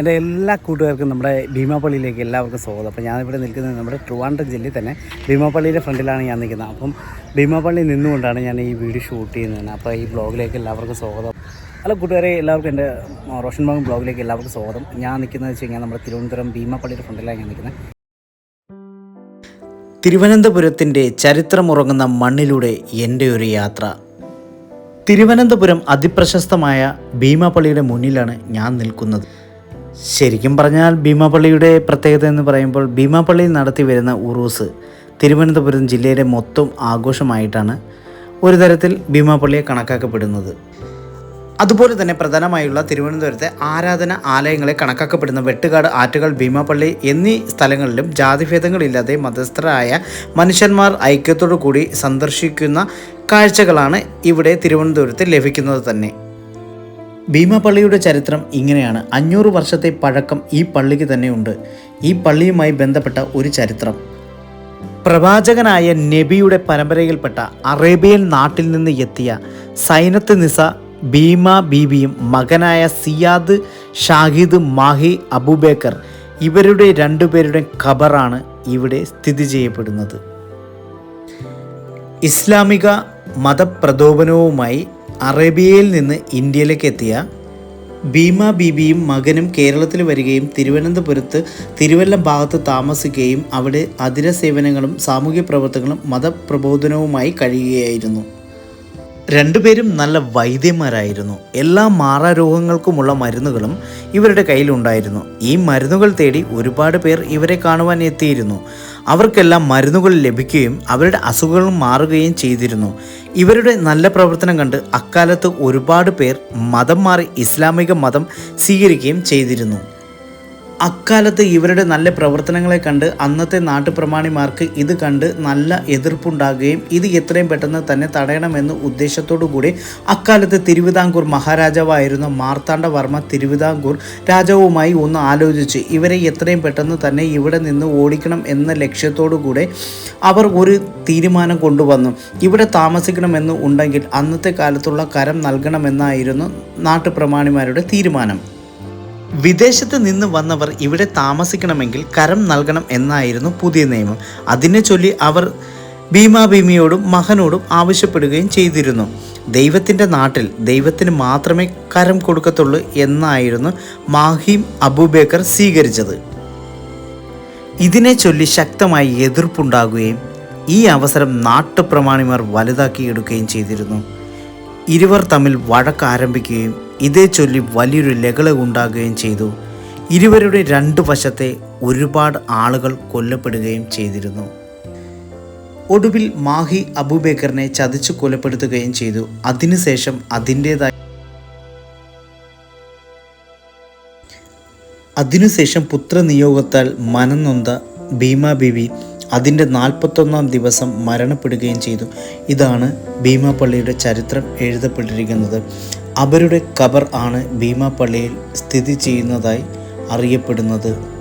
എന്റെ എല്ലാ കൂട്ടുകാർക്കും നമ്മുടെ ഭീമാപ്പള്ളിയിലേക്ക് എല്ലാവർക്കും സ്വാഗതം. അപ്പോൾ ഞാനിവിടെ നിൽക്കുന്നത് നമ്മുടെ ട്രിവാൻഡ്രം ജില്ലയിൽ തന്നെ. ഭീമാപ്പള്ളിയുടെ ഫ്രണ്ടിലാണ് ഞാൻ നിൽക്കുന്നത്. അപ്പം ഭീമാപ്പള്ളി നിന്നുകൊണ്ടാണ് ഞാൻ ഈ വീഡിയോ ഷൂട്ട് ചെയ്യുന്നത്. അപ്പോൾ ഈ ബ്ലോഗിലേക്ക് എല്ലാവർക്കും സ്വാഗതം. ഹലോ കൂട്ടുകാരെ എല്ലാവർക്കും എന്റെ റോഷൻ ബാഗ് ബ്ലോഗിലേക്ക് എല്ലാവർക്കും സ്വാഗതം. ഞാൻ നിൽക്കുന്നത് വെച്ച് കഴിഞ്ഞാൽ നമ്മുടെ തിരുവനന്തപുരം ഭീമാപ്പള്ളിയുടെ ഫ്രണ്ടിലാണ് ഞാൻ നിൽക്കുന്നത്. തിരുവനന്തപുരത്തിന്റെ ചരിത്രമുറങ്ങുന്ന മണ്ണിലൂടെ എന്റെ ഒരു യാത്ര. തിരുവനന്തപുരം അതിപ്രശസ്തമായ ഭീമാപ്പള്ളിയുടെ മുന്നിലാണ് ഞാൻ നിൽക്കുന്നത്. ശരിക്കും പറഞ്ഞാൽ ഭീമാപള്ളിയുടെ പ്രത്യേകത എന്ന് പറയുമ്പോൾ ഭീമാപള്ളിയിൽ നടത്തി വരുന്ന ഉറൂസ് തിരുവനന്തപുരം ജില്ലയിലെ മൊത്തം ആഘോഷമായിട്ടാണ് ഒരു തരത്തിൽ ഭീമാപള്ളിയെ കണക്കാക്കപ്പെടുന്നത്. അതുപോലെ തന്നെ പ്രധാനമായുള്ള തിരുവനന്തപുരത്തെ ആരാധന ആലയങ്ങളെ കണക്കാക്കപ്പെടുന്ന വെട്ടുകാട് ആറ്റുകൾ ഭീമാപ്പള്ളി എന്നീ സ്ഥലങ്ങളിലും ജാതിഭേദങ്ങളില്ലാതെ മതസ്ഥരായ മനുഷ്യന്മാർ ഐക്യത്തോടു കൂടി സന്ദർശിക്കുന്ന കാഴ്ചകളാണ് ഇവിടെ തിരുവനന്തപുരത്ത് ലഭിക്കുന്നത് തന്നെ. ഭീമാപ്പള്ളിയുടെ ചരിത്രം ഇങ്ങനെയാണ്. അഞ്ഞൂറ് വർഷത്തെ പഴക്കം ഈ പള്ളിക്ക് തന്നെയുണ്ട്. ഈ പള്ളിയുമായി ബന്ധപ്പെട്ട ഒരു ചരിത്രം. പ്രവാചകനായ നബിയുടെ പരമ്പരയിൽപ്പെട്ട അറേബ്യൻ നാട്ടിൽ നിന്ന് എത്തിയ സൈനത്ത് നിസ ഭീമ ബീബിയും മകനായ സിയാദ് ഷാഹിദ് മാഹി അബൂബേക്കർ ഇവരുടെ രണ്ടുപേരുടെ ഖബറാണ് ഇവിടെ സ്ഥിതി ചെയ്യപ്പെടുന്നത്. ഇസ്ലാമിക മതപ്രലോഭനവുമായി അറേബ്യയിൽ നിന്ന് ഇന്ത്യയിലേക്ക് എത്തിയ ഭീമ ബീബിയും മകനും കേരളത്തിൽ വരികയും തിരുവനന്തപുരത്ത് തിരുവല്ല ഭാഗത്ത് താമസിക്കുകയും അവിടെ അതിര സേവനങ്ങളും സാമൂഹ്യ പ്രവർത്തനങ്ങളും മതപ്രബോധനവുമായി കഴിയുകയായിരുന്നു. രണ്ടുപേരും നല്ല വൈദ്യന്മാരായിരുന്നു. എല്ലാ മാറാരോഗങ്ങൾക്കുമുള്ള മരുന്നുകളും ഇവരുടെ കയ്യിലുണ്ടായിരുന്നു. ഈ മരുന്നുകൾ തേടി ഒരുപാട് പേർ ഇവരെ കാണുവാൻ എത്തിയിരുന്നു. അവർക്കെല്ലാം മരുന്നുകൾ ലഭിക്കുകയും അവരുടെ അസുഖങ്ങൾ മാറുകയും ചെയ്തിരുന്നു. ഇവരുടെ നല്ല പ്രവർത്തനം കണ്ട് അക്കാലത്ത് ഒരുപാട് പേർ മതം മാറി ഇസ്ലാമിക മതം സ്വീകരിക്കുകയും ചെയ്തിരുന്നു. അക്കാലത്ത് ഇവരുടെ നല്ല പ്രവർത്തനങ്ങളെ കണ്ട് അന്നത്തെ നാട്ടുപ്രമാണിമാർക്ക് ഇത് കണ്ട് നല്ല എതിർപ്പുണ്ടാകുകയും ഇത് എത്രയും പെട്ടെന്ന് തന്നെ തടയണമെന്ന് ഉദ്ദേശത്തോടു കൂടി അക്കാലത്ത് തിരുവിതാംകൂർ മഹാരാജാവായിരുന്ന മാർത്താണ്ഡവർമ്മ തിരുവിതാംകൂർ രാജാവുമായി ഒന്ന് ആലോചിച്ച് ഇവരെ എത്രയും പെട്ടെന്ന് തന്നെ ഇവിടെ നിന്ന് ഓടിക്കണം എന്ന ലക്ഷ്യത്തോടു കൂടെ അവർ ഒരു തീരുമാനം കൊണ്ടുവന്നു. ഇവിടെ താമസിക്കണമെന്ന് ഉണ്ടെങ്കിൽ അന്നത്തെ കാലത്തുള്ള കരം നൽകണമെന്നായിരുന്നു നാട്ടുപ്രമാണിമാരുടെ തീരുമാനം. വിദേശത്ത് നിന്ന് വന്നവർ ഇവിടെ താമസിക്കണമെങ്കിൽ കരം നൽകണം എന്നായിരുന്നു പുതിയ നിയമം. അതിനെ ചൊല്ലി അവർ ഭീമാഭീമിയോടും മഹനോടും ആവശ്യപ്പെടുകയും ചെയ്തിരുന്നു. ദൈവത്തിന്റെ നാട്ടിൽ ദൈവത്തിന് മാത്രമേ കരം കൊടുക്കത്തുള്ളൂ എന്നായിരുന്നു മാഹിം അബൂബേക്കർ സ്വീകരിച്ചത്. ഇതിനെ ചൊല്ലി ശക്തമായി എതിർപ്പുണ്ടാകുകയും ഈ അവസരം നാട്ടുപ്രമാണിമാർ വലുതാക്കിയെടുക്കുകയും ചെയ്തിരുന്നു. ഇരുവർ തമ്മിൽ വഴക്ക് ആരംഭിക്കുകയും ഇതേ ചൊല്ലി വലിയൊരു ലകള ഉണ്ടാകുകയും ചെയ്തു. ഇരുവരുടെ രണ്ട് വശത്തെ ഒരുപാട് ആളുകൾ കൊല്ലപ്പെടുകയും ചെയ്തിരുന്നു. ഒടുവിൽ മാഹി അബൂബേക്കറിനെ ചതിച്ചു കൊലപ്പെടുത്തുകയും ചെയ്തു. അതിനുശേഷം അതിന്റെതായ അതിനുശേഷം പുത്രനിയോഗത്താൽ മനംനൊന്ത ഭീമ ബീവി അതിന്റെ നാൽപ്പത്തൊന്നാം ദിവസം മരണപ്പെടുകയും ചെയ്തു. ഇതാണ് ഭീമാപ്പള്ളിയുടെ ചരിത്രം എഴുതപ്പെട്ടിരിക്കുന്നത്. അവരുടെ കബർ ആണ് ഭീമാപ്പള്ളിയിൽ സ്ഥിതി ചെയ്യുന്നതായി അറിയപ്പെടുന്നത്.